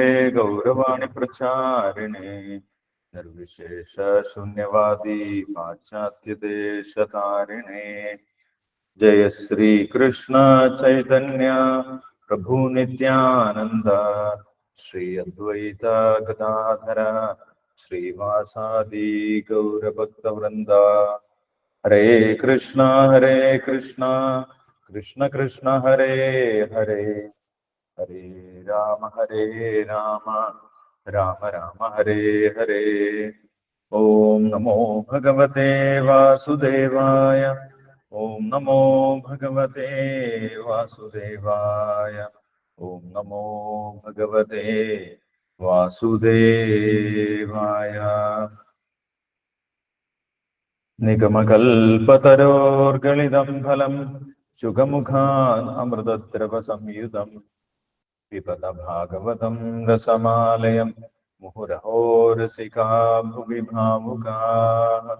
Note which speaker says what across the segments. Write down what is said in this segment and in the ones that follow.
Speaker 1: गुरवे गौरवाणि प्रचारिणे। निर्विशेष शून्यवादी पाश्चात्यदेशतारिणे। जय श्री कृष्ण चैतन्य प्रभु नित्यानंद श्री अद्वैत गदाधर श्रीवासादि गौरभक्तवृंद हरे कृष्ण हरे कृष्ण। कृष्ण कृष्ण, हरे हरे। ഹരേ രാമ ഹരേ രാമ. രാമ രാമ ഹരേ ഹരേ. ഓം നമോ ഭഗവതേ വാസുദേവായ. ഓം നമോ ഭഗവതേ വാസുദേവായ. ഓം നമോ ഭഗവതേ വാസുദേവായ. നിഗമകൽപതരോർഗളിതം ഫലം ശുഖമുഖാൻ അമൃതദ്രവ സംയുതം. भागवतं रसमालयं मुहुरहोरसिका भुवि भावुकाः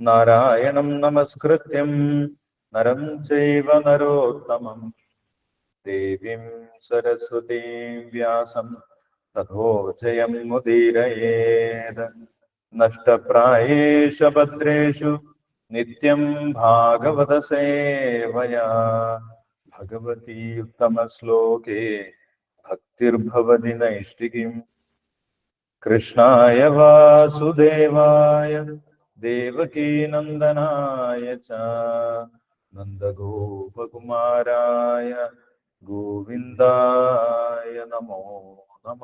Speaker 1: नारायणं नमस्कृत्यं, नरं चैव नरोत्तमं देवीं सरस्वतीं व्यासं, तथो जयं मुदीरयेत् नष्टप्रायेषु भद्रेषु नित्यं भागवतसेवया। भगवती उत्तमश्लोके ഭക്തിർഭവതി നൈഷ്ഠികം കൃഷ്ണായ വാസുദേവായ ദേവകീനന്ദനായ ച. നന്ദഗോപകുമാരായ ഗോവിന്ദായ നമോ നമ.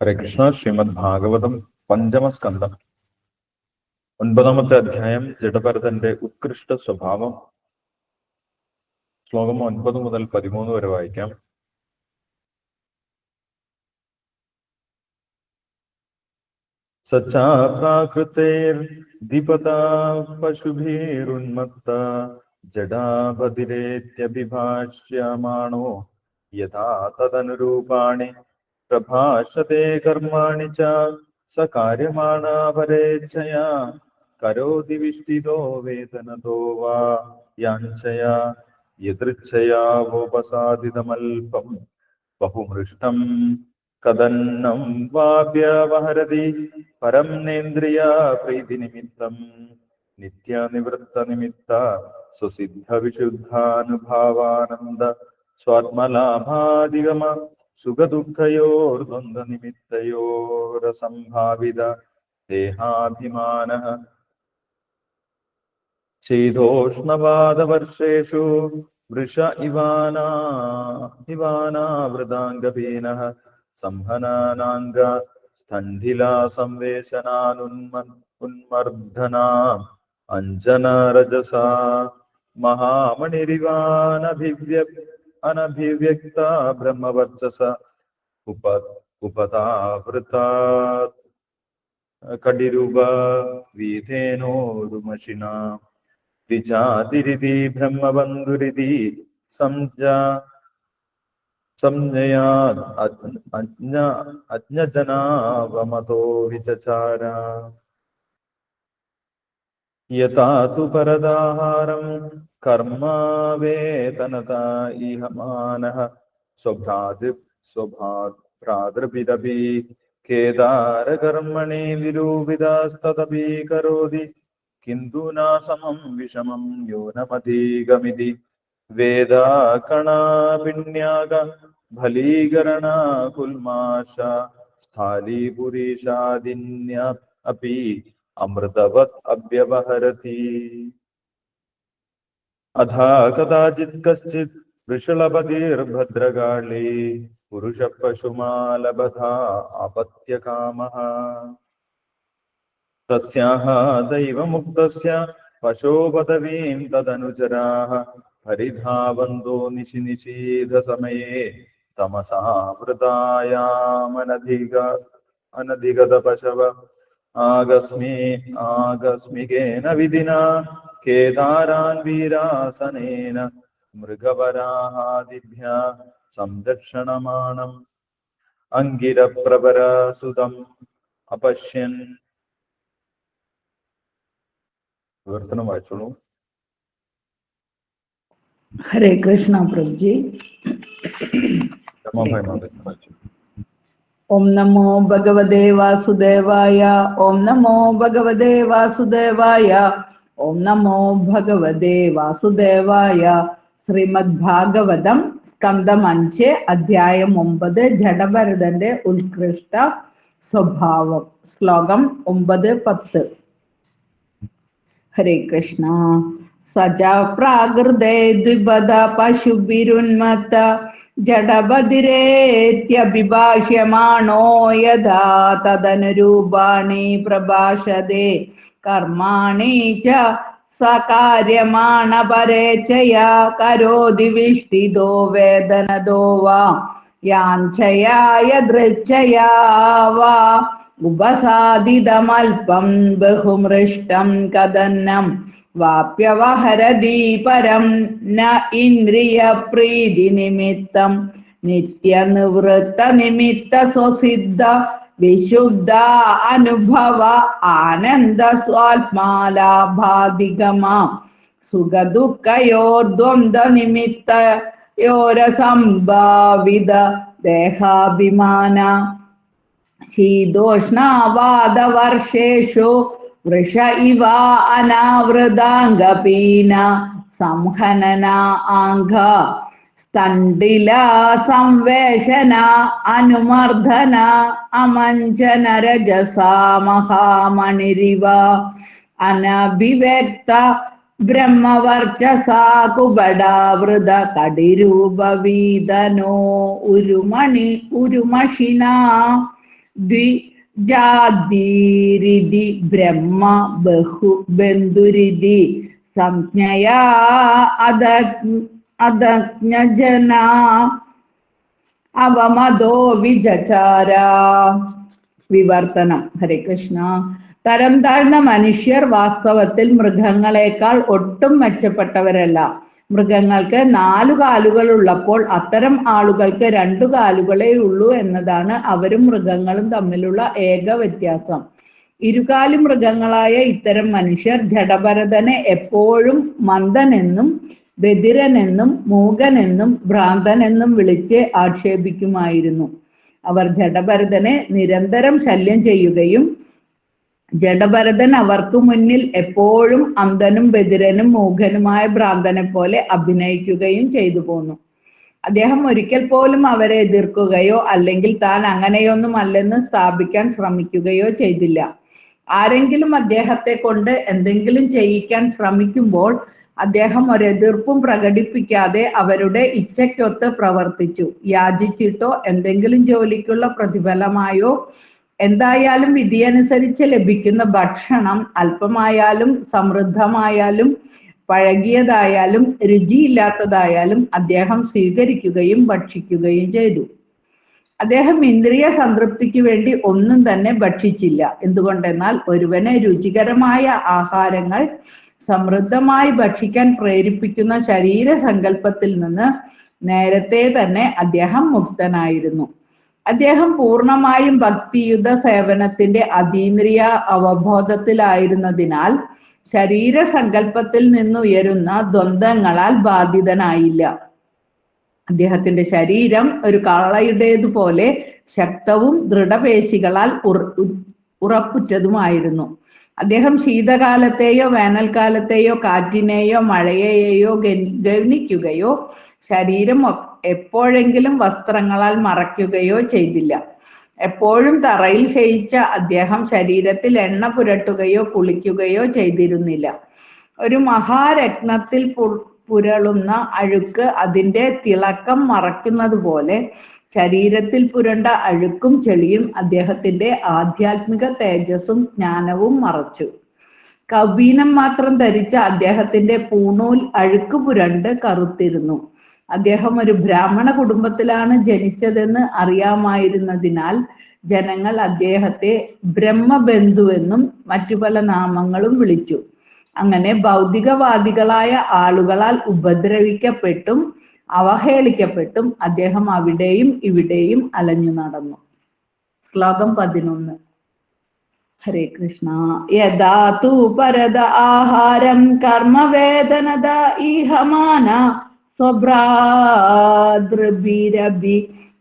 Speaker 1: ഹരേ കൃഷ്ണ ശ്രീമദ് ഭാഗവതം പഞ്ചമസ്കന്ധം. ഒൻപതാമത്തെ അധ്യായം ജഡഭരതന്റെ ഉത്കൃഷ്ട സ്വഭാവം. ശ്ലോകം ഒൻപത് മുതൽ പതിമൂന്ന് വരെ വായിക്കാം. സച്ചാ പ്രാകൃതേർധിപതാ പശുഭീരുന്മത്ത ജഡാബധിരേത്യഭിഭാഷ്യമാണോ യഥാ തദനുരൂപാണി പ്രഭാഷത്തെ കർമാണി ച സ കാര്യമാണാ പരേച്ഛയാ കരോതി വിഷ്ടിതോ വേദനതോ വാ യാഞ്ചയാ യദൃച്ഛയാവോപസാധിതമൽപം ബഹുമൃഷ്ടം കദന്നം വാപ്യവഹരതി പരം നേന്ദ്രിയ പ്രീതിനിമിത്തം. നിത്യനിവൃത്തനിമിത്ത സുസിദ്ധ വിശുദ്ധാനുഭാവാനന്ദ സ്വാത്മലാഭാധിഗമ സുഖദുഃഖയോർദ്വന്ദ്വനിമിത്തയോരസംഭാവിത ദേഹാഭിമാന ശീതോഷ്ണവാദവർഷേഷു വൃഷ ഇവാനാ ഇവാനാവൃതാംഗപീനഃ സംഹനാനാംഗ സ്ഥണ്ഡിലാ സംവേശനാനുന്മ ഉന്മർദ്ധനാ അഞ്ജനരജസാ മഹാമണിരിവാനഭിവ്യ അനഭിവ്യക്ത ബ്രഹ്മവർച്ചസ ഉപ ഉപതാവൃത കടിരൂപ വീഥേനോരുമശിന विचातिरिति ब्रह्मबन्धुरिति संज्ञा संज्ञयात् अज्ञजनावमतो विचचार। यता तु परदाहारं कर्मा वेतनता इह मानः। स्वभ्रातृ स्वभातृभिरपि केदारकर्मणि विरूपितास्तदपि करोति। കരോതി കിന്തു ന സമം വിഷമം യോനമധീഗമിതി വേദാകണാപിണ്യാക ഫലീകരണ കുൽമാശ സ്ഥാലീപുരീഷാദിന്യ അപി അമൃതവത് അഭ്യവഹരതി അഥാ കഥാചിത് കശ്ചിത് വൃഷളപതിർഭദ്രകാളി പുരുഷ പശുമാലബധ ആപത്യകാമഃ തസ്യാഹ ദൈവമുക്തസ്യ പശോ പദവീം തദനുചരാः പരിധാവന്തോ നിശി നിശീധ സമയേ തമസാവൃതായാമനധിക അനധിഗത പശവ वीरासनेन मृगवराहादिभ्या വിധിന കേദാരാൻ വീരാസനേന വിവർത്തനം വായിച്ചോളൂ.
Speaker 2: ഹരേ
Speaker 1: കൃഷ്ണ പ്രഭുജി.
Speaker 2: ഓം നമോ ഭഗവതേ വാസുദേവായ ഓം നമോ ഭഗവതേ വാസുദേവായ ഓം നമോ ഭഗവതേ വാസുദേവായ. ശ്രീമദ് ഭാഗവതം സ്കന്ധം അഞ്ച് അധ്യായം ഒമ്പത് ജഡഭരതന്റെ ഉത്കൃഷ്ട സ്വഭാവം. ശ്ലോകം ഒമ്പത് പത്ത്. ഹരേ കൃഷ്ണ. സജ പ്രാകൃതേ ദ്വിപദ പശുഭിരുന്മത്ത ജഡബദിരേത്യഭിഭാഷ്യമാണോ യഥാ തദനുരൂപാണി പ്രഭാഷതേ. കർമാണി ച സകാര്യമാണപരേച്ഛയാ കരോതി വിഷ്ടിതോ വേദനദോ വാ. യാഞ്ചയായ ദൃച്ഛയാ വാ. ഉപസാദിതമൽപം ബഹുമൃഷ്ടം കഥന്നം വാപ്യവഹരതി പരം ന ഇന്ദ്രിയപ്രീതി നിമിത്തം നിത്യനിവൃത്ത നിമിത്ത സ്വസിദ്ധ വിശുദ്ധ അനുഭവ ആനന്ദ സ്വാത്മാലാഭാധികമാ സുഖദുഃഖയോർദ്വന്ദ നിമിത്തയോരസംഭാവിത ദേഹാഭിമാന ശീതോഷ്ണവാദവർഷേഷു വൃഷ ഇവ അനാവൃതാംഗപീന സംഹനന ആംഗ സ്തണ്ടില സംവേശന അനുമർദ്ദന അമഞ്ജന രജസാ മഹാമണിരിവ അനഭിവ്യക്ത ബ്രഹ്മവർച്ചസാ കുബടാവൃത കടിരൂപവീതനോ ഉരുമണി ഉരുമഷിന ദ്വിജാതിരിതി ബ്രഹ്മ ബഹു ബന്ധുരിതി സംജ്ഞയാ അത അധജ്ഞജന അവമതോ വിജചാര വിവർത്തനം. ഹരേ കൃഷ്ണ. തരം താഴ്ന്ന മനുഷ്യർ വാസ്തവത്തിൽ മൃഗങ്ങളെക്കാൾ ഒട്ടും മെച്ചപ്പെട്ടവരല്ല. മൃഗങ്ങൾക്ക് നാലു കാലുകൾ ഉള്ളപ്പോൾ അത്തരം ആളുകൾക്ക് രണ്ടു കാലുകളേ ഉള്ളൂ എന്നതാണ് അവരും മൃഗങ്ങളും തമ്മിലുള്ള ഏക വ്യത്യാസം. ഇരുകാലി മൃഗങ്ങളായ ഇത്തരം മനുഷ്യർ ജഡഭരതനെ എപ്പോഴും മന്ദനെന്നും ബദിരനെന്നും മൂകനെന്നും ഭ്രാന്തനെന്നും വിളിച്ച് ആക്ഷേപിക്കുമായിരുന്നു. അവർ ജഡഭരതനെ നിരന്തരം ശല്യം ചെയ്യുകയും ജഡഭരതൻ അവർക്ക് മുന്നിൽ എപ്പോഴും അന്ധനും ബദിരനും മൂഖനുമായ ഭ്രാന്തനെ പോലെ അഭിനയിക്കുകയും ചെയ്തു പോന്നു. അദ്ദേഹം ഒരിക്കൽ പോലും അവരെ എതിർക്കുകയോ അല്ലെങ്കിൽ താൻ അങ്ങനെയൊന്നും അല്ലെന്ന് സ്ഥാപിക്കാൻ ശ്രമിക്കുകയോ ചെയ്തില്ല. ആരെങ്കിലും അദ്ദേഹത്തെ കൊണ്ട് എന്തെങ്കിലും ചെയ്യിക്കാൻ ശ്രമിക്കുമ്പോൾ അദ്ദേഹം ഒരു എതിർപ്പും പ്രകടിപ്പിക്കാതെ അവരുടെ ഇച്ഛയ്ക്കൊത്ത് പ്രവർത്തിച്ചു. യാചിച്ചിട്ടോ എന്തെങ്കിലും ജോലിക്കുള്ള പ്രതിഫലമായോ എന്തായാലും വിധിയനുസരിച്ച് ലഭിക്കുന്ന ഭക്ഷണം അല്പമായാലും സമൃദ്ധമായാലും പഴകിയതായാലും രുചിയില്ലാത്തതായാലും അദ്ദേഹം സ്വീകരിക്കുകയും ഭക്ഷിക്കുകയും ചെയ്തു. അദ്ദേഹം ഇന്ദ്രിയ സംതൃപ്തിക്ക് വേണ്ടി ഒന്നും തന്നെ ഭക്ഷിച്ചില്ല. എന്തുകൊണ്ടെന്നാൽ ഒരുവനെ രുചികരമായ ആഹാരങ്ങൾ സമൃദ്ധമായി ഭക്ഷിക്കാൻ പ്രേരിപ്പിക്കുന്ന ശരീര സങ്കല്പത്തിൽ നിന്ന് നേരത്തെ തന്നെ അദ്ദേഹം മുക്തനായിരുന്നു. അദ്ദേഹം പൂർണമായും ഭക്തിയുത സേവനത്തിന്റെ അതീന്ദ്രിയ അവബോധത്തിലായിരുന്നതിനാൽ ശരീര സങ്കല്പത്തിൽ നിന്നുയരുന്ന ദ്വന്ദ്ങ്ങളാൽ ബാധിതനായില്ല. അദ്ദേഹത്തിന്റെ ശരീരം ഒരു കാളയുടേതുപോലെ ശക്തവും ദൃഢപേശികളാൽ ഉറപ്പുറ്റതുമായിരുന്നു. അദ്ദേഹം ശീതകാലത്തെയോ വേനൽക്കാലത്തെയോ കാറ്റിനെയോ മഴയെയോ ഗവനിക്കുകയോ ശരീരം എപ്പോഴെങ്കിലും വസ്ത്രങ്ങളാൽ മറയ്ക്കുകയോ ചെയ്തില്ല. എപ്പോഴും തറയിൽ ശയിച്ച അദ്ദേഹം ശരീരത്തിൽ എണ്ണ പുരട്ടുകയോ കുളിക്കുകയോ ചെയ്തിരുന്നില്ല. ഒരു മഹാരത്നത്തിൽ പുരളുന്ന അഴുക്ക് അതിന്റെ തിളക്കം മറയ്ക്കുന്നത് പോലെ ശരീരത്തിൽ പുരണ്ട അഴുക്കും ചെളിയും അദ്ദേഹത്തിന്റെ ആധ്യാത്മിക തേജസ്സും ജ്ഞാനവും മറച്ചു. കവീനം മാത്രം ധരിച്ച അദ്ദേഹത്തിന്റെ പൂണൂൽ അഴുക്ക് പുരണ്ട് കറുത്തിരുന്നു. അദ്ദേഹം ഒരു ബ്രാഹ്മണ കുടുംബത്തിലാണ് ജനിച്ചതെന്ന് അറിയാമായിരുന്നതിനാൽ ജനങ്ങൾ അദ്ദേഹത്തെ ബ്രഹ്മബന്ധുവെന്നും മറ്റു പല നാമങ്ങളും വിളിച്ചു. അങ്ങനെ ഭൗതികവാദികളായ ആളുകളാൽ ഉപദ്രവിക്കപ്പെട്ടും അവഹേളിക്കപ്പെട്ടും അദ്ദേഹം അവിടെയും ഇവിടെയും അലഞ്ഞു നടന്നു. ശ്ലോകം പതിനൊന്ന്. ഹരേ കൃഷ്ണ. യഥാ തൂ ആഹാരം കർമ്മവേദനത ഈഹമാന സ്വഭ്രാതൃഭിരഭി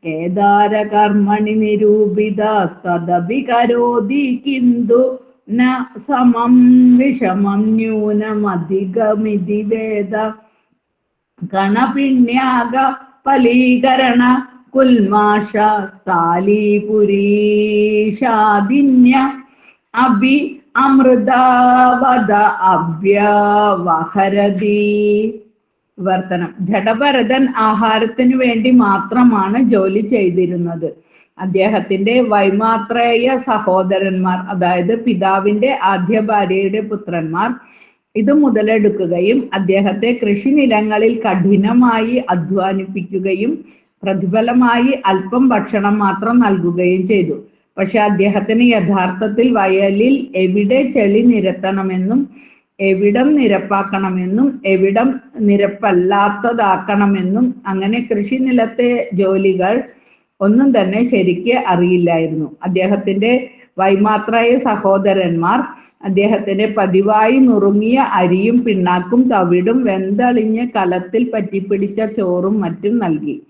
Speaker 2: കേദാര കർമ്മണി നിരൂപിത തദപി കരോതി കിന്തു ന സമം വിഷമം ന്യൂനമധികമിതി വേദ ഗണപിണ്യാക ഫലീകരണ കുൽമാഷ സ്ഥാലീപുരീഷാദിന്യ അഭി അമൃതാവത അവ്യവഹരതി. വിവർത്തനം ജഡഭരതൻ ആഹാരത്തിനു വേണ്ടി മാത്രമാണ് ജോലി ചെയ്തിരുന്നത്. അദ്ദേഹത്തിന്റെ വൈമാത്രേയ സഹോദരന്മാർ അതായത് പിതാവിന്റെ ആദ്യ ഭാര്യയുടെ പുത്രന്മാർ ഇത് മുതലെടുക്കുകയും അദ്ദേഹത്തെ കൃഷിനിലങ്ങളിൽ കഠിനമായി അധ്വാനിപ്പിക്കുകയും പ്രതിഫലമായി അല്പം ഭക്ഷണം മാത്രം നൽകുകയും ചെയ്തു. പക്ഷെ അദ്ദേഹത്തിന് യഥാർത്ഥത്തിൽ വയലിൽ എവിടെ ചെളി നിരത്തണമെന്നും എവിടം നിരപ്പാക്കണമെന്നും എവിടം നിരപ്പല്ലാത്തതാക്കണമെന്നും അങ്ങനെ കൃഷിനിലത്തെ ജോലികൾ ഒന്നും തന്നെ ശരിക്ക് അറിയില്ലായിരുന്നു. അദ്ദേഹത്തിന്റെ വൈമാത്രായ സഹോദരന്മാർ അദ്ദേഹത്തിന് പതിവായി നുറുങ്ങിയ അരിയും പിണ്ണാക്കും തവിടും വെന്തളിഞ്ഞ കലത്തിൽ പറ്റിപ്പിടിച്ച ചോറും മറ്റും നൽകി.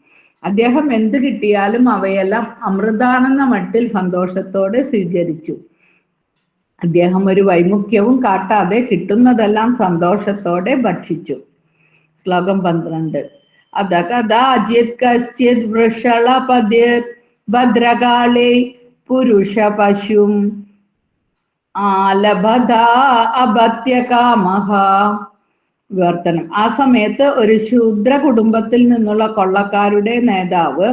Speaker 2: അദ്ദേഹം എന്തു കിട്ടിയാലും അവയെല്ലാം അമൃതാണെന്ന മട്ടിൽ സന്തോഷത്തോടെ സ്വീകരിച്ചു. അദ്ദേഹം ഒരു വൈമുഖ്യവും കാട്ടാതെ കിട്ടുന്നതെല്ലാം സന്തോഷത്തോടെ ഭക്ഷിച്ചു. ശ്ലോകം പന്ത്രണ്ട്. അത കഥാചിത് കശ്ചിത് വൃഷളപതി ഭദ്രകാളെ പുരുഷ പശും വിവർത്തനം. ആ സമയത്ത് ഒരു ശൂദ്ര കുടുംബത്തിൽ നിന്നുള്ള കൊള്ളക്കാരുടെ നേതാവ്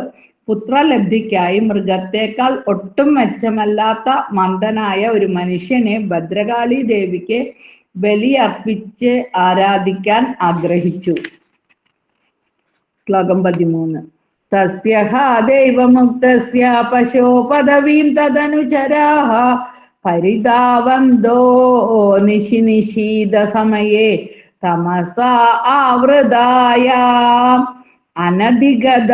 Speaker 2: പുത്രലബ്ധിക്കായി മൃഗത്തേക്കാൾ ഒട്ടും മെച്ചമല്ലാത്ത മന്ദനായ ഒരു മനുഷ്യനെ ഭദ്രകാളി ദേവിക്ക് ബലിയർപ്പിച്ച് ആരാധിക്കാൻ ആഗ്രഹിച്ചു. ശ്ലോകം പതിമൂന്ന്. തസ്യ ഹാ ദൈവമുക്തസ്യ പശോ പദവീം തദനുചരാഹ പരിതാവന്തോ നിശി നിശീത സമയേ തമസ ആവൃതായാം അനധിഗത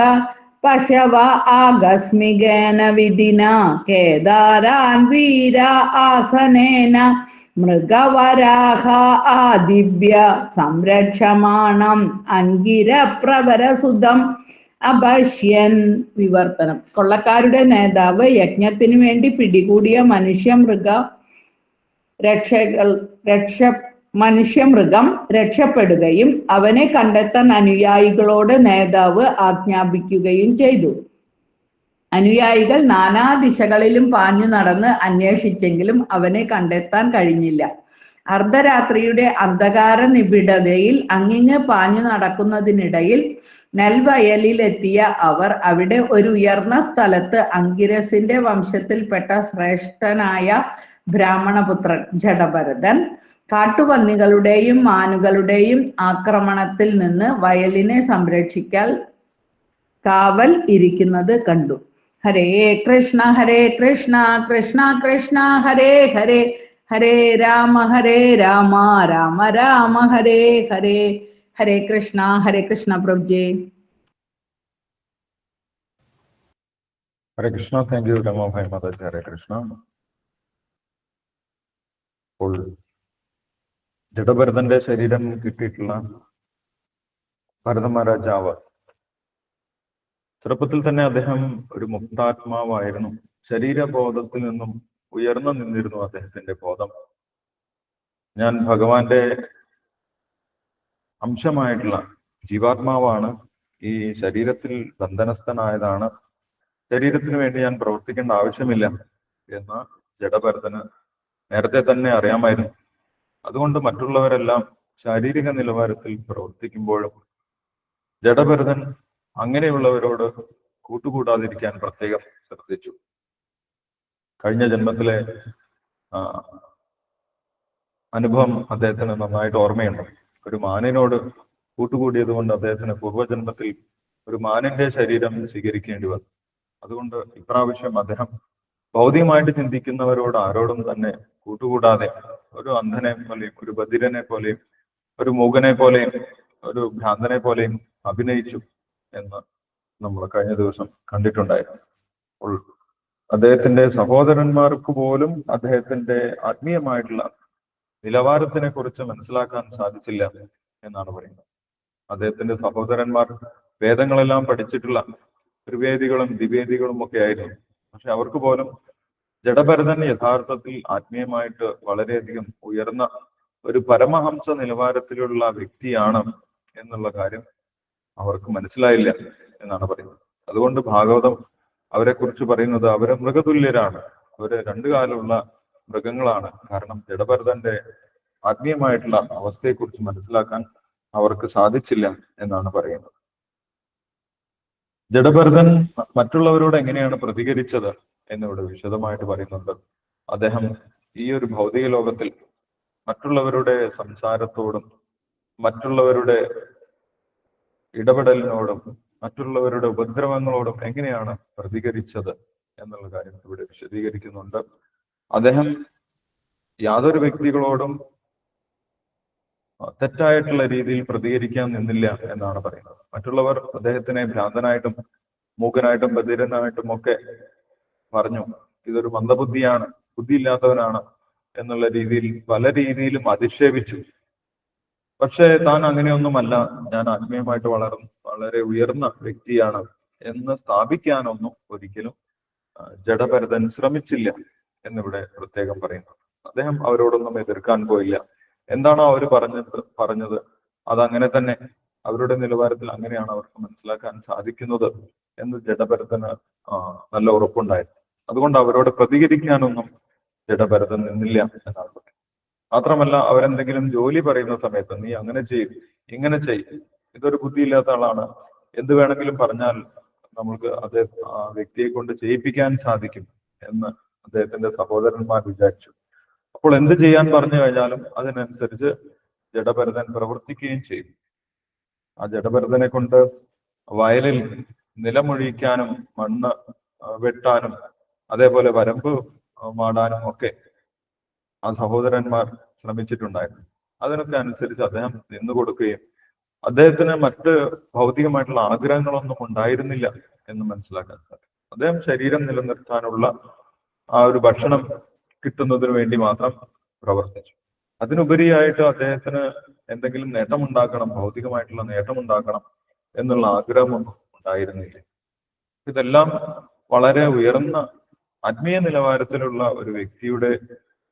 Speaker 2: പശവ ആകസ്മികേന വിധിന കേദാരാൻ വീര ആസനേന മൃഗവരാഹ ആദിവ്യ സംരക്ഷമാണം അങ്കിര പ്രവരസുതം അപശ്യൻ വിവർത്തനം. കൊള്ളക്കാരുടെ നേതാവ് യജ്ഞത്തിനു വേണ്ടി പിടികൂടിയ മനുഷ്യ മൃഗ രക്ഷകൾ രക്ഷ മനുഷ്യമൃഗം രക്ഷപ്പെടുകയും അവനെ കണ്ടെത്താൻ അനുയായികളോട് നേതാവ് ആജ്ഞാപിക്കുകയും ചെയ്തു. അനുയായികൾ നാനാ ദിശകളിലും പാഞ്ഞു നടന്ന് അന്വേഷിച്ചെങ്കിലും അവനെ കണ്ടെത്താൻ കഴിഞ്ഞില്ല. അർദ്ധരാത്രിയുടെ അന്ധകാര നിബിഡതയിൽ അങ്ങിങ്ങ് പാഞ്ഞു നടക്കുന്നതിനിടയിൽ നെൽവയലിലെത്തിയ അവർ അവിടെ ഒരു ഉയർന്ന സ്ഥലത്ത് അങ്കിരസിന്റെ വംശത്തിൽപ്പെട്ട ശ്രേഷ്ഠനായ ബ്രാഹ്മണപുത്രൻ ജഡഭരതൻ കാട്ടുപന്നികളുടെയും മാനുകളുടെയും ആക്രമണത്തിൽ നിന്ന് വയലിനെ സംരക്ഷിക്കാൻ കാവൽ ഇരിക്കുന്നത് കണ്ടു. Hare Krishna Hare Krishna Krishna Krishna Hare Hare Hare Rama Hare Rama Rama Rama Hare Hare Hare Krishna Hare Krishna പ്രഭുജി.
Speaker 1: Hare Krishna thank you Ramabai Mataji Hare Krishna. ജഡഭരതന്റെ ശരീരം കിട്ടിയിട്ടുള്ള ഭരത മഹാരാജാവ് ചെറുപ്പത്തിൽ തന്നെ അദ്ദേഹം ഒരു മുക്താത്മാവായിരുന്നു. ശരീരബോധത്തിൽ നിന്നും ഉയർന്നു നിന്നിരുന്നു അദ്ദേഹത്തിന്റെ ബോധം. ഞാൻ ഭഗവാന്റെ അംശമായിട്ടുള്ള ജീവാത്മാവാണ്. ഈ ശരീരത്തിൽ ബന്ധനസ്ഥനായതാണ്. ശരീരത്തിന് വേണ്ടി ഞാൻ പ്രവർത്തിക്കേണ്ട ആവശ്യമില്ല എന്ന് ജഡഭരതന് നേരത്തെ തന്നെ അറിയാമായിരുന്നു. അതുകൊണ്ട് മറ്റുള്ളവരെല്ലാം ശാരീരിക നിലവാരത്തിൽ പ്രവർത്തിക്കുമ്പോഴും ജഡഭരതൻ അങ്ങനെയുള്ളവരോട് കൂട്ടുകൂടാതിരിക്കാൻ പ്രത്യേകം ശ്രദ്ധിച്ചു. കഴിഞ്ഞ ജന്മത്തിലെ അനുഭവം അദ്ദേഹത്തിന് നന്നായിട്ട് ഓർമ്മയുണ്ട്. ഒരു മാനിനോട് കൂട്ടുകൂടിയത് കൊണ്ട് അദ്ദേഹത്തിന് പൂർവജന്മത്തിൽ ഒരു മാനിന്റെ ശരീരം സ്വീകരിക്കേണ്ടി വന്നു. അതുകൊണ്ട് ഇപ്രാവശ്യം അദ്ദേഹം ഭൗതികമായിട്ട് ചിന്തിക്കുന്നവരോട് ആരോടും തന്നെ കൂട്ടുകൂടാതെ ഒരു അന്ധനെ പോലെയും ഒരു ബധിരനെ പോലെയും ഒരു മൂകനെ പോലെയും ഒരു ഭ്രാന്തനെ പോലെയും അഭിനയിച്ചു എന്ന് നമ്മൾ കഴിഞ്ഞ ദിവസം കണ്ടിട്ടുണ്ടായിരുന്നു. അദ്ദേഹത്തിന്റെ സഹോദരന്മാർക്ക് പോലും അദ്ദേഹത്തിന്റെ ആത്മീയമായിട്ടുള്ള നിലവാരത്തിനെ കുറിച്ച് മനസ്സിലാക്കാൻ സാധിച്ചില്ല എന്നാണ് പറയുന്നത്. അദ്ദേഹത്തിന്റെ സഹോദരന്മാർ വേദങ്ങളെല്ലാം പഠിച്ചിട്ടുള്ള ത്രിവേദികളും ദ്വിവേദികളും ഒക്കെ ആയിരുന്നു പക്ഷെ അവർക്ക് പോലും ജഡഭരതൻ യഥാർത്ഥത്തിൽ ആത്മീയമായിട്ട് വളരെയധികം ഉയർന്ന ഒരു പരമഹംസ നിലവാരത്തിലുള്ള വ്യക്തിയാണ് എന്നുള്ള കാര്യം അവർക്ക് മനസ്സിലായില്ല എന്നാണ് പറയുന്നത്. അതുകൊണ്ട് ഭാഗവതം അവരെ കുറിച്ച് പറയുന്നത് അവരെ മൃഗതുല്യരാണ്. അവർ രണ്ടു കാലമുള്ള മൃഗങ്ങളാണ്. കാരണം ജഡഭരതന്റെ ആത്മീയമായിട്ടുള്ള അവസ്ഥയെക്കുറിച്ച് മനസ്സിലാക്കാൻ അവർക്ക് സാധിച്ചില്ല എന്നാണ് പറയുന്നത്. ജഡഭരതൻ മറ്റുള്ളവരോട് എങ്ങനെയാണ് പ്രതികരിച്ചത് എന്നിവിടെ വിശദമായിട്ട് പറയുന്നുണ്ട്. അദ്ദേഹം ഈ ഒരു ഭൗതിക ലോകത്തിൽ മറ്റുള്ളവരുടെ സംസാരത്തോടും മറ്റുള്ളവരുടെ ഇടപെടലിനോടും മറ്റുള്ളവരുടെ ഉപദ്രവങ്ങളോടും എങ്ങനെയാണ് പ്രതികരിച്ചത് എന്നുള്ള കാര്യം ഇവിടെ വിശദീകരിക്കുന്നുണ്ട്. അദ്ദേഹം യാതൊരു വ്യക്തികളോടും തെറ്റായിട്ടുള്ള രീതിയിൽ പ്രതികരിക്കാൻ നിന്നില്ല എന്നാണ് പറയുന്നത്. മറ്റുള്ളവർ അദ്ദേഹത്തിനെ ഭ്രാന്തനായിട്ടും മൂകനായിട്ടും ബധിരനായിട്ടും ഒക്കെ പറഞ്ഞു ഇതൊരു മന്ദബുദ്ധിയാണ് ബുദ്ധിയില്ലാത്തവനാണ് എന്നുള്ള രീതിയിൽ പല രീതിയിലും അധിക്ഷേപിച്ചു. പക്ഷേ താൻ അങ്ങനെയൊന്നുമല്ല ഞാൻ ആത്മീയമായിട്ട് വളർന്നു വളരെ ഉയർന്ന വ്യക്തിയാണ് എന്ന് സ്ഥാപിക്കാനൊന്നും ഒരിക്കലും ജഡഭരതൻ ശ്രമിച്ചില്ല എന്നിവിടെ പ്രത്യേകം പറയുന്നു. അദ്ദേഹം അവരോടൊന്നും എതിർക്കാൻ പോയില്ല. എന്താണോ അവർ പറഞ്ഞത് പറഞ്ഞത്. അതങ്ങനെ തന്നെ അവരുടെ നിലവാരത്തിൽ അങ്ങനെയാണ് അവർക്ക് മനസ്സിലാക്കാൻ സാധിക്കുന്നത് എന്ന് ജഡഭരതന് നല്ല ഉറപ്പുണ്ടായിരുന്നു അതുകൊണ്ട് അവരോട് പ്രതികരിക്കാനൊന്നും ജഡഭരതൻ നിന്നില്ല എന്നാണ് മാത്രമല്ല അവരെന്തെങ്കിലും ജോലി പറയുന്ന സമയത്ത് നീ അങ്ങനെ ചെയ്യും ഇങ്ങനെ ചെയ്യും ഇതൊരു ബുദ്ധിയില്ലാത്ത ആളാണ്. എന്ത് വേണമെങ്കിലും പറഞ്ഞാൽ നമ്മൾക്ക് അത് ആ വ്യക്തിയെ കൊണ്ട് ചെയ്യിപ്പിക്കാൻ സാധിക്കും എന്ന് അദ്ദേഹത്തിന്റെ സഹോദരന്മാർ വിചാരിച്ചു. അപ്പോൾ എന്ത് ചെയ്യാൻ പറഞ്ഞു കഴിഞ്ഞാലും അതിനനുസരിച്ച് ജഡഭരതൻ പ്രവർത്തിക്കുകയും ചെയ്യും. ആ ജഡഭരതനെ കൊണ്ട് വയലിൽ നിലമൊഴിക്കാനും മണ്ണ് വെട്ടാനും അതേപോലെ വരമ്പ് മാടാനും ഒക്കെ ആ സഹോദരന്മാർ ശ്രമിച്ചിട്ടുണ്ടായിരുന്നു. അതിനൊക്കെ അനുസരിച്ച് അദ്ദേഹം നിന്നു കൊടുക്കുകയും അദ്ദേഹത്തിന് മറ്റ് ഭൗതികമായിട്ടുള്ള ആഗ്രഹങ്ങളൊന്നും ഉണ്ടായിരുന്നില്ല എന്ന് മനസ്സിലാക്കാൻ സാധിക്കും. അദ്ദേഹം ശരീരം നിലനിർത്താനുള്ള ആ ഒരു ഭക്ഷണം കിട്ടുന്നതിന് വേണ്ടി മാത്രം പ്രവർത്തിച്ചു. അതിനുപരിയായിട്ട് അദ്ദേഹത്തിന് എന്തെങ്കിലും നേട്ടമുണ്ടാക്കണം ഭൗതികമായിട്ടുള്ള നേട്ടമുണ്ടാക്കണം എന്നുള്ള ആഗ്രഹമൊന്നും ഉണ്ടായിരുന്നില്ല. ഇതെല്ലാം വളരെ ഉയർന്ന ആത്മീയ നിലവാരത്തിലുള്ള ഒരു വ്യക്തിയുടെ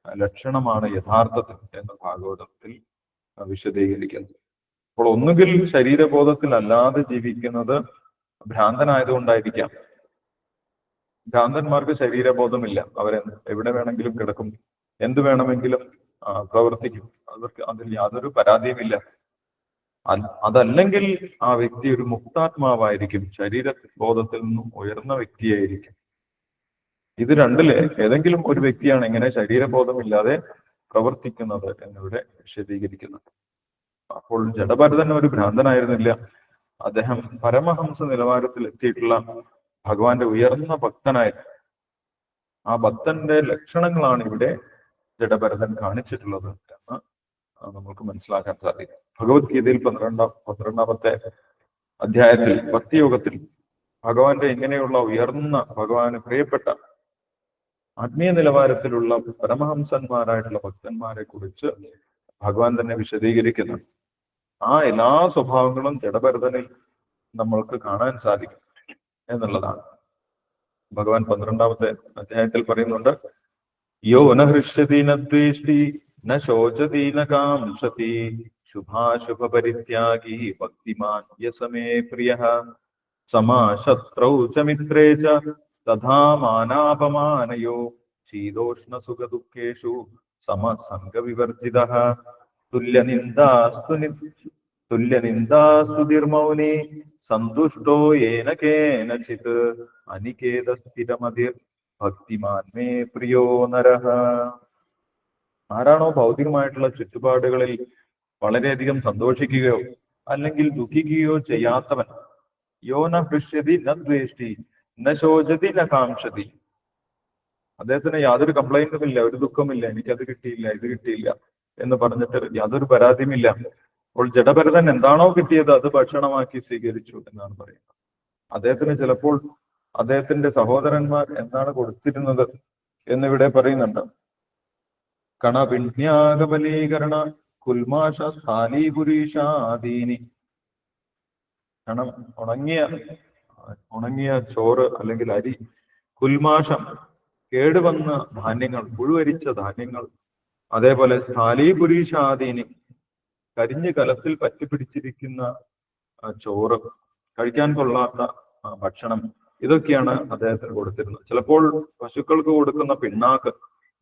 Speaker 1: ലക്ഷണമാണ് യഥാർത്ഥത്തിൽ എന്ന് ഭാഗവതത്തിൽ വിശദീകരിക്കുന്നത് അപ്പോൾ ഒന്നുകിൽ ശരീരബോധത്തിൽ അല്ലാതെ ജീവിക്കുന്നത് ഭ്രാന്തനായതുകൊണ്ടായിരിക്കാം ഭ്രാന്തന്മാർക്ക് ശരീരബോധമില്ല. അവരെ എവിടെ വേണമെങ്കിലും കിടക്കും. എന്ത് വേണമെങ്കിലും പ്രവർത്തിക്കും. അവർക്ക് അതിൽ യാതൊരു പരാതിയുമില്ല. അതല്ലെങ്കിൽ ആ വ്യക്തി ഒരു മുക്താത്മാവായിരിക്കും. ശരീര ബോധത്തിൽ നിന്നും ഉയർന്ന വ്യക്തിയായിരിക്കും. ഇത് രണ്ടിൽ ഏതെങ്കിലും ഒരു വ്യക്തിയാണ് ഇങ്ങനെ ശരീരബോധമില്ലാതെ പ്രവർത്തിക്കുന്നത് എന്നിവിടെ വിശദീകരിക്കുന്നത് അപ്പോൾ ജഡഭരതൻ ഒരു ഭ്രാന്തനായിരുന്നില്ല. അദ്ദേഹം പരമഹംസ നിലവാരത്തിൽ എത്തിയിട്ടുള്ള ഭഗവാന്റെ ഉയർന്ന ഭക്തനായിരുന്നു ആ ഭക്തന്റെ ലക്ഷണങ്ങളാണ് ഇവിടെ ജഡഭരതൻ കാണിച്ചിട്ടുള്ളത് എന്ന് നമ്മൾക്ക് മനസ്സിലാക്കാൻ സാധിക്കും. ഭഗവത്ഗീതയിൽ പന്ത്രണ്ടാം പന്ത്രണ്ടാമത്തെ അധ്യായത്തിൽ ഭക്തിയോഗത്തിൽ ഭഗവാന്റെ ഇങ്ങനെയുള്ള ഉയർന്ന ഭഗവാന് പ്രിയപ്പെട്ട ആത്മീയ നിലവാരത്തിലുള്ള പരമഹംസന്മാരായിട്ടുള്ള ഭക്തന്മാരെ കുറിച്ച് ഭഗവാൻ തന്നെ വിശദീകരിക്കുന്നു ആ എല്ലാ സ്വഭാവങ്ങളും ജഡഭരതനിൽ നമ്മൾക്ക് കാണാൻ സാധിക്കും. എന്നുള്ളതാണ്. ഭഗവാൻ പന്ത്രണ്ടാമത്തെ അധ്യായത്തിൽ പറയുന്നുണ്ട് യോ ന ഹൃഷ്യതി ന ദ്വേഷ്ടി ന ശോചതി ശുഭാശുഭ പരിത്യാഗി ഭക്തിമാൻ പ്രിയ സമാശത്രൗ ച മിത്രേ ച തഥാ മാനാപമാനയോ ശീതോഷ്ണ സുഖ ദുഃഖേഷു സമസംഗവിവർജിത തുല്യനിന്ദാസ്തു നിർമൗനി സന്തുഷ്ടോ യേന കേനചിത് അനികേത സ്ഥിരമതിർ ഭക്തിമാൻ പ്രിയോ നരഹ. ആരാണോ ഭൗതികമായിട്ടുള്ള ചുറ്റുപാടുകളിൽ വളരെയധികം സന്തോഷിക്കുകയോ അല്ലെങ്കിൽ ദുഃഖിക്കുകയോ ചെയ്യാത്തവൻ. യോ ന ഹൃഷ്യതി ന ദ്വേഷ്ടി ന ശോചതി ന കാംക്ഷതി. അദ്ദേഹത്തിന് യാതൊരു കംപ്ലൈന്റും ഇല്ല. ഒരു ദുഃഖമില്ല എനിക്കത് കിട്ടിയില്ല ഇത് കിട്ടിയില്ല എന്ന് പറഞ്ഞിട്ട് യാതൊരു പരാതിയുമില്ല. അപ്പോൾ ജഡഭരതൻ എന്താണോ കിട്ടിയത് അത് ഭക്ഷണമാക്കി സ്വീകരിച്ചു എന്നാണ് പറയുന്നത്. അദ്ദേഹത്തിന് ചിലപ്പോൾ അദ്ദേഹത്തിന്റെ സഹോദരന്മാർ എന്താണ് കൊടുത്തിരുന്നത് എന്നിവിടെ പറയുന്നുണ്ട്. കണപിണ്യാകബലീകരണ കുൽമാശ സ്ഥാലീപുരീഷാദീനി. കണം ഉണങ്ങിയ ഉണങ്ങിയ ചോറ് അല്ലെങ്കിൽ അരി കുൽമാഷം കേടുവന്ന ധാന്യങ്ങൾ പുഴുവരിച്ച ധാന്യങ്ങൾ അതേപോലെ സ്ഥാലീപുരീഷാദീനി കരിഞ്ഞ് കലത്തിൽ പറ്റിപ്പിടിച്ചിരിക്കുന്ന ചോറ് കഴിക്കാൻ കൊള്ളാത്ത ഭക്ഷണം ഇതൊക്കെയാണ് അദ്ദേഹത്തിന് കൊടുത്തിരുന്നത്. ചിലപ്പോൾ പശുക്കൾക്ക് കൊടുക്കുന്ന പിണ്ണാക്ക്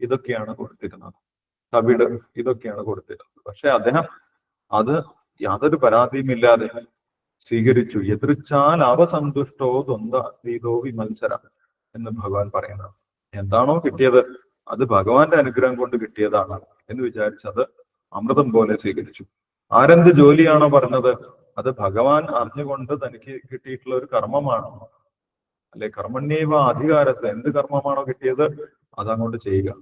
Speaker 1: ഇതൊക്കെയാണ് കൊടുത്തിരുന്നത്. തവിട് ഇതൊക്കെയാണ് കൊടുത്തിരുന്നത്. പക്ഷെ അദ്ദേഹം അത് യാതൊരു പരാതിയുമില്ലാതെ സ്വീകരിച്ചു. എതിർച്ചാൽ അവസന്തുഷ്ടോ ദ്വന്ദ് അതീതോ വിമത്സര എന്ന് ഭഗവാൻ പറയുന്നത്. എന്താണോ കിട്ടിയത്? അത് ഭഗവാന്റെ അനുഗ്രഹം കൊണ്ട് കിട്ടിയതാണ് എന്ന് വിചാരിച്ചത് അമൃതം പോലെ സ്വീകരിച്ചു. ആരെന്ത് ജോലിയാണോ പറഞ്ഞത്? അത് ഭഗവാൻ അറിഞ്ഞുകൊണ്ട് തനിക്ക് കിട്ടിയിട്ടുള്ള ഒരു കർമ്മമാണ്. അല്ലെ കർമ്മണ്യവ അധികാരത്തെ എന്ത് കർമ്മമാണോ കിട്ടിയത് അതങ്ങോട്ട് ചെയ്യുക.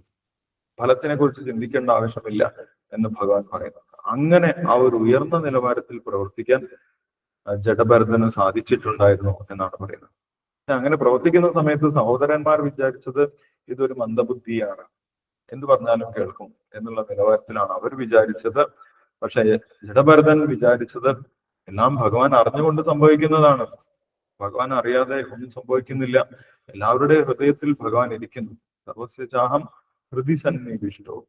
Speaker 1: ഫലത്തിനെ കുറിച്ച് ചിന്തിക്കേണ്ട ആവശ്യമില്ല എന്ന് ഭഗവാൻ പറയുന്നു. അങ്ങനെ ആ ഒരു ഉയർന്ന നിലവാരത്തിൽ പ്രവർത്തിക്കാൻ ജഡഭരതന് സാധിച്ചിട്ടുണ്ടായിരുന്നു എന്നാണ് പറയുന്നത്. അങ്ങനെ പ്രവർത്തിക്കുന്ന സമയത്ത് സഹോദരന്മാർ വിചാരിച്ചത് ഇതൊരു മന്ദബുദ്ധിയാണ്. എന്ത് പറഞ്ഞാലും കേൾക്കും എന്നുള്ള നിലവാരത്തിലാണ് അവർ വിചാരിച്ചത്. പക്ഷെ ജഡഭരതൻ വിചാരിച്ചത് എല്ലാം ഭഗവാൻ അറിഞ്ഞുകൊണ്ട് സംഭവിക്കുന്നതാണ്. ഭഗവാൻ അറിയാതെ ഒന്നും സംഭവിക്കുന്നില്ല. എല്ലാവരുടെ ഹൃദയത്തിൽ ഭഗവാൻ ഇരിക്കുന്നു. സർവസ്യചാഹം ഹൃദി സന്നിവിഷ്ടവും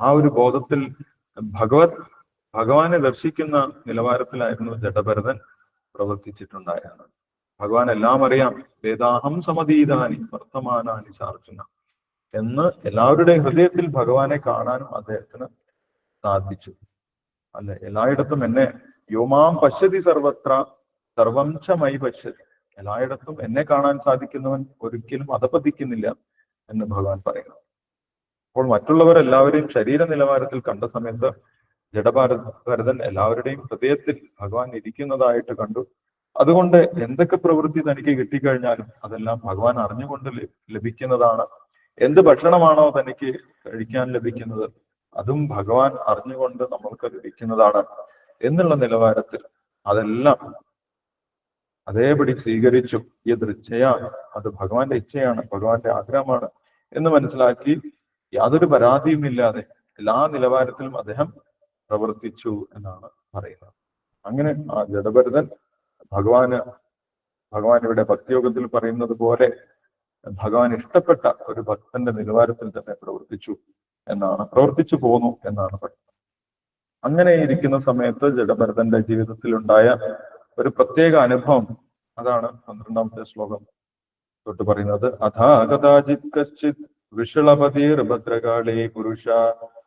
Speaker 1: ആ ഒരു ബോധത്തിൽ ഭഗവത് ഭഗവാനെ ദർശിക്കുന്ന നിലവാരത്തിലായിരുന്നു ജഡഭരതൻ പ്രവർത്തിച്ചിട്ടുണ്ടായത് ഭഗവാൻ എല്ലാം അറിയാം. വേദാഹം സമതീതാനി വർത്തമാനാനി ചാർജുന എന്ന് എല്ലാവരുടെയും ഹൃദയത്തിൽ ഭഗവാനെ കാണാനും അദ്ദേഹത്തിന് സാധിച്ചു അല്ലെ? എല്ലായിടത്തും എന്നെ യോമാം പശ്യതി സർവത്ര സർവംശമായി പശ്യതി. എല്ലായിടത്തും എന്നെ കാണാൻ സാധിക്കുന്നവൻ ഒരിക്കലും അധപതിക്കുന്നില്ല എന്ന് ഭഗവാൻ പറയുന്നു. അപ്പോൾ മറ്റുള്ളവർ എല്ലാവരെയും ശരീര നിലവാരത്തിൽ കണ്ട സമയത്ത് ജഡഭാരത ഭരതൻ എല്ലാവരുടെയും ഹൃദയത്തിൽ ഭഗവാൻ ഇരിക്കുന്നതായിട്ട് കണ്ടു. അതുകൊണ്ട് എന്തൊക്കെ പ്രവൃത്തി തനിക്ക് കിട്ടിക്കഴിഞ്ഞാലും അതെല്ലാം ഭഗവാൻ അറിഞ്ഞുകൊണ്ട് ലഭിക്കുന്നതാണ്. എന്ത് ഭക്ഷണമാണോ തനിക്ക് കഴിക്കാൻ ലഭിക്കുന്നത്? അതും ഭഗവാൻ അറിഞ്ഞുകൊണ്ട് നമ്മൾക്ക് ലഭിക്കുന്നതാണ് എന്നുള്ള നിലവാരത്തിൽ അതെല്ലാം അതേപടി സ്വീകരിച്ചു. ഈ ഇച്ഛയാണ് അത് ഭഗവാന്റെ ഇച്ഛയാണ് ഭഗവാന്റെ ആഗ്രഹമാണ് എന്ന് മനസ്സിലാക്കി യാതൊരു പരാതിയുമില്ലാതെ എല്ലാ നിലവാരത്തിലും അദ്ദേഹം പ്രവർത്തിച്ചു എന്നാണ് പറയുന്നത്. അങ്ങനെ ആ ജഡഭരതൻ ഭഗവാന് ഭഗവാൻ ഇവിടെ ഭക്തിയോഗത്തിൽ പറയുന്നത് പോലെ ഭഗവാൻ ഇഷ്ടപ്പെട്ട ഒരു ഭക്തന്റെ നിലവാരത്തിൽ തന്നെ പ്രവർത്തിച്ചു. എന്നാണ് പ്രവർത്തിച്ചു പോന്നു എന്നാണ് പറയുന്നത് അങ്ങനെ ഇരിക്കുന്ന സമയത്ത് ജഡഭരതന്റെ ജീവിതത്തിൽ ഉണ്ടായ ഒരു പ്രത്യേക അനുഭവം അതാണ് പന്ത്രണ്ടാമത്തെ ശ്ലോകം തൊട്ട് പറയുന്നത്. അഥാ കഥാചിത് കശ്ചിത് വിഷളപതിർ ഭദ്രകാളേ പുരുഷ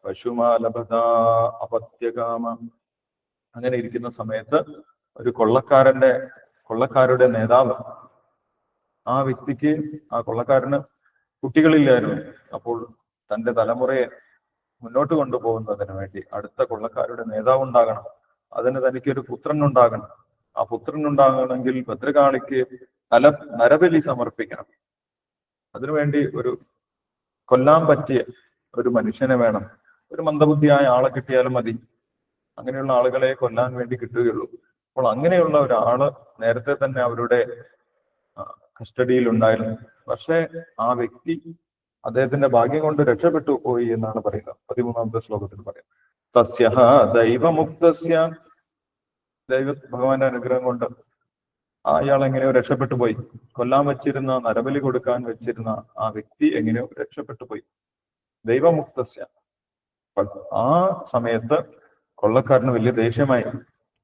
Speaker 1: പശുമാലഭത അപത്യകാമ അങ്ങനെ ഇരിക്കുന്ന സമയത്ത് ഒരു കൊള്ളക്കാരന്റെ കൊള്ളക്കാരുടെ നേതാവ് ആ വ്യക്തിക്ക് ആ കൊള്ളക്കാരന് കുട്ടികളില്ലായിരുന്നു. അപ്പോൾ തന്റെ തലമുറയെ മുന്നോട്ട് കൊണ്ടുപോകുന്നതിന് വേണ്ടി അടുത്ത കൊള്ളക്കാരുടെ നേതാവ് ഉണ്ടാകണം. അതിന് തനിക്കൊരു പുത്രൻ ഉണ്ടാകണം. ആ പുത്രൻ ഉണ്ടാകണമെങ്കിൽ ഭദ്രകാളിക്ക് തല നരബലി സമർപ്പിക്കണം. അതിനുവേണ്ടി ഒരു കൊല്ലാൻ പറ്റിയ ഒരു മനുഷ്യനെ വേണം. ഒരു മന്ദബുദ്ധിയായ ആളെ കിട്ടിയാലും മതി. അങ്ങനെയുള്ള ആളുകളെ കൊല്ലാൻ വേണ്ടി കിട്ടുകയുള്ളൂ. അപ്പോൾ അങ്ങനെയുള്ള ഒരാൾ നേരത്തെ തന്നെ അവരുടെ കസ്റ്റഡിയിൽ ഉണ്ടായിരുന്നു. പക്ഷേ ആ വ്യക്തി അദ്ദേഹത്തിന്റെ ഭാഗ്യം കൊണ്ട് രക്ഷപ്പെട്ടു പോയി എന്നാണ് പറയുന്നത്. പതിമൂന്നാമത്തെ ശ്ലോകത്തിൽ പറയുന്നത് തസ്യ ദൈവമുക്തസ്യ. ദൈവ ഭഗവാന്റെ അനുഗ്രഹം കൊണ്ട് അയാൾ എങ്ങനെയോ രക്ഷപ്പെട്ടു പോയി. കൊല്ലാൻ വെച്ചിരുന്ന നരബലി കൊടുക്കാൻ വെച്ചിരുന്ന ആ വ്യക്തി എങ്ങനെയോ രക്ഷപ്പെട്ടു പോയി. ദൈവമുക്തസ്യ. ആ സമയത്ത് കൊള്ളക്കാരന് വലിയ ദേഷ്യമായി.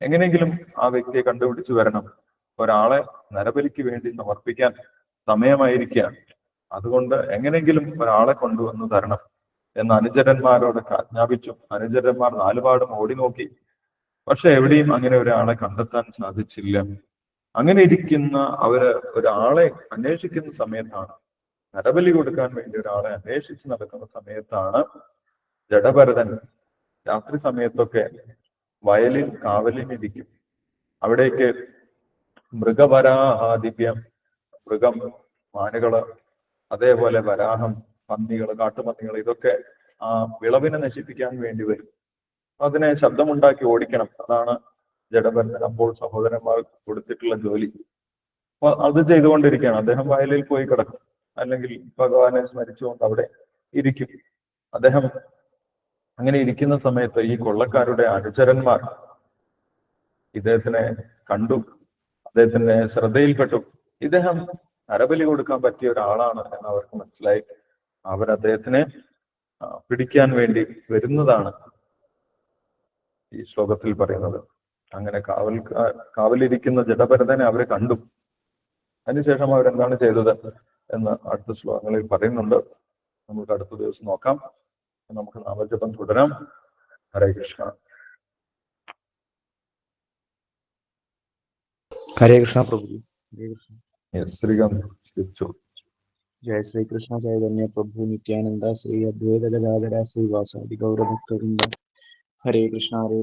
Speaker 1: എങ്ങനെയെങ്കിലും ആ വ്യക്തിയെ കണ്ടുപിടിച്ചു വരണം. ഒരാളെ നരബലിക്ക് വേണ്ടി സമർപ്പിക്കാൻ സമയമായിരിക്കുകയാണ്. അതുകൊണ്ട് എങ്ങനെയെങ്കിലും ഒരാളെ കൊണ്ടുവന്ന് തരണം എന്ന് അനുചരന്മാരോടൊക്കെ ആജ്ഞാപിച്ചു. അനുചരന്മാർ നാലുപാടും ഓടി നോക്കി പക്ഷെ എവിടെയും അങ്ങനെ ഒരാളെ കണ്ടെത്താൻ സാധിച്ചില്ല. അങ്ങനെ ഇരിക്കുന്ന അവർ ഒരാളെ അന്വേഷിക്കുന്ന സമയത്താണ് നരബലി കൊടുക്കാൻ വേണ്ടി ഒരാളെ അന്വേഷിച്ച് നടക്കുന്ന സമയത്താണ് ജഡഭരതൻ രാത്രി സമയത്തൊക്കെ വയലിൽ കാവലിനിരിക്കും. അവിടേക്ക് മൃഗപരാഹാദിപ്യം മൃഗം മാനുകൾ അതേപോലെ വരാഹം പന്നികൾ കാട്ടുപന്നികൾ ഇതൊക്കെ ആ വിളവിനെ നശിപ്പിക്കാൻ വേണ്ടി വരും. അതിനെ ശബ്ദമുണ്ടാക്കി ഓടിക്കണം. അതാണ് ജഡഭരതൻ അപ്പോൾ സഹോദരന്മാർ കൊടുത്തിട്ടുള്ള ജോലി. അപ്പൊ അത് ചെയ്തുകൊണ്ടിരിക്കുകയാണ്. അദ്ദേഹം വയലിൽ പോയി കിടക്കും. അല്ലെങ്കിൽ ഭഗവാനെ സ്മരിച്ചുകൊണ്ട് അവിടെ ഇരിക്കും. അദ്ദേഹം അങ്ങനെ ഇരിക്കുന്ന സമയത്ത് ഈ കൊള്ളക്കാരുടെ അനുചരന്മാർ ഇദ്ദേഹത്തിനെ കണ്ടു. അദ്ദേഹത്തിന്റെ ശ്രദ്ധയിൽപ്പെട്ടു. ഇദ്ദേഹം നരബലി കൊടുക്കാൻ പറ്റിയ ഒരാളാണ് എന്ന് അവർക്ക് മനസ്സിലായി. അവർ അദ്ദേഹത്തിനെ പിടിക്കാൻ വേണ്ടി വരുന്നതാണ് ഈ ശ്ലോകത്തിൽ പറയുന്നത്. അങ്ങനെ കാവൽ കാവലിരിക്കുന്ന ജഡഭരതനെ അവരെ കണ്ടു. അതിനുശേഷം അവരെന്താണ് ചെയ്തത് എന്ന് അടുത്ത ശ്ലോകങ്ങളിൽ പറയുന്നുണ്ട്. നമുക്ക് അടുത്ത ദിവസം നോക്കാം. നമുക്ക് നാമജപം തുടരാം. ഹരേ കൃഷ്ണ.
Speaker 3: ഹരേ കൃഷ്ണ പ്രഭു. ഹരേ
Speaker 1: കൃഷ്ണ. ശ്രീകാന്ത്
Speaker 3: ജയ ശ്രീകൃഷ്ണ ചൈതന്യ പ്രഭു നിത്യാനന്ദ ശ്രീ അദ്വൈത ഗതാഗര ശ്രീവാസാദി ഗൗരഭക്തവൃന്ദ ഹരേ കൃഷ്ണ ഹരേ